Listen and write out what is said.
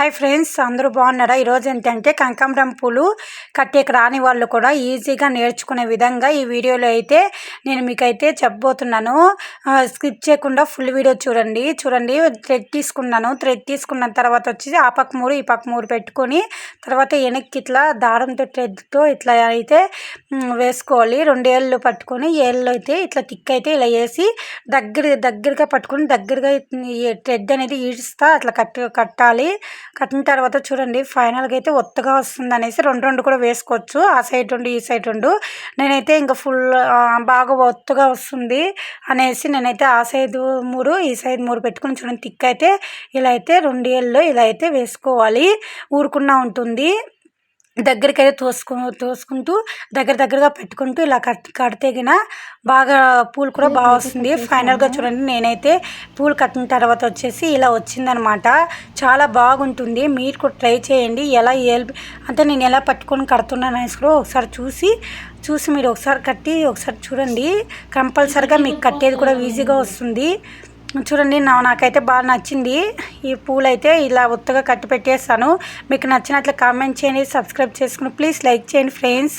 Hi friends అందరూ బాగున్నారా? ఈరోజు ఏంటంటే కనకాంబరం పూలు కట్టేకి రాని వాళ్ళు కూడా ఈజీగా నేర్చుకునే విధంగా ఈ వీడియోలో అయితే నేను మీకైతే చెప్పబోతున్నాను. స్కిప్ చేయకుండా ఫుల్ వీడియో చూడండి. చూడండి థ్రెడ్ తీసుకున్నాను. థ్రెడ్ తీసుకున్న తర్వాత వచ్చి ఆ పక్క మూడు ఈ పక్క మూడు పెట్టుకొని తర్వాత వెనక్కి ఇట్లా దారంతో థ్రెడ్తో ఇట్లా అయితే వేసుకోవాలి. రెండు ఏళ్ళు పట్టుకొని ఏళ్ళు అయితే ఇట్లా థిక్ అయితే ఇలా వేసి దగ్గర దగ్గరగా పట్టుకొని దగ్గరగా థ్రెడ్ అనేది ఈడుస్తా అట్లా కట్ కట్టాలి. కట్టిన తర్వాత చూడండి ఫైనల్గా అయితే ఒత్తగా వస్తుంది అనేసి రెండు రెండు కూడా వేసుకోవచ్చు. ఆ సైడ్ రెండు ఈ సైడ్ రెండు. నేనైతే ఇంకా ఫుల్ బాగా ఒత్తుగా వస్తుంది అనేసి నేనైతే ఆ సైడ్ మూడు ఈ సైడ్ మూడు పెట్టుకుని చూడండి థిక్ అయితే ఇలా అయితే రెండు ఏళ్ళు ఇలా అయితే వేసుకోవాలి. ఊరుకున్నా ఉంటుంది. దగ్గరికి అయితే తోసుకు తోసుకుంటూ దగ్గర దగ్గరగా పెట్టుకుంటూ ఇలా కట్ కడితేగిన బాగా పూలు కూడా బాగా వస్తుంది. ఫైనల్గా చూడండి నేనైతే పూలు కట్టిన తర్వాత వచ్చేసి ఇలా వచ్చిందనమాట. చాలా బాగుంటుంది. మీరు కూడా ట్రై చేయండి. ఎలా అంటే నేను ఎలా పట్టుకొని కడుతున్నాను అనేసి కూడా ఒకసారి చూసి చూసి మీరు ఒకసారి కట్టి ఒకసారి చూడండి. కంపల్సరిగా మీకు కట్టేది కూడా ఈజీగా వస్తుంది. చూడండి నా నాకైతే బాగా నచ్చింది. ఈ పూలు అయితే ఇలా ఒత్తుగా కట్టి పెట్టేస్తాను. మీకు నచ్చినట్లు కామెంట్ చేయండి సబ్స్క్రైబ్ చేసుకుని ప్లీజ్ లైక్ చేయండి ఫ్రెండ్స్.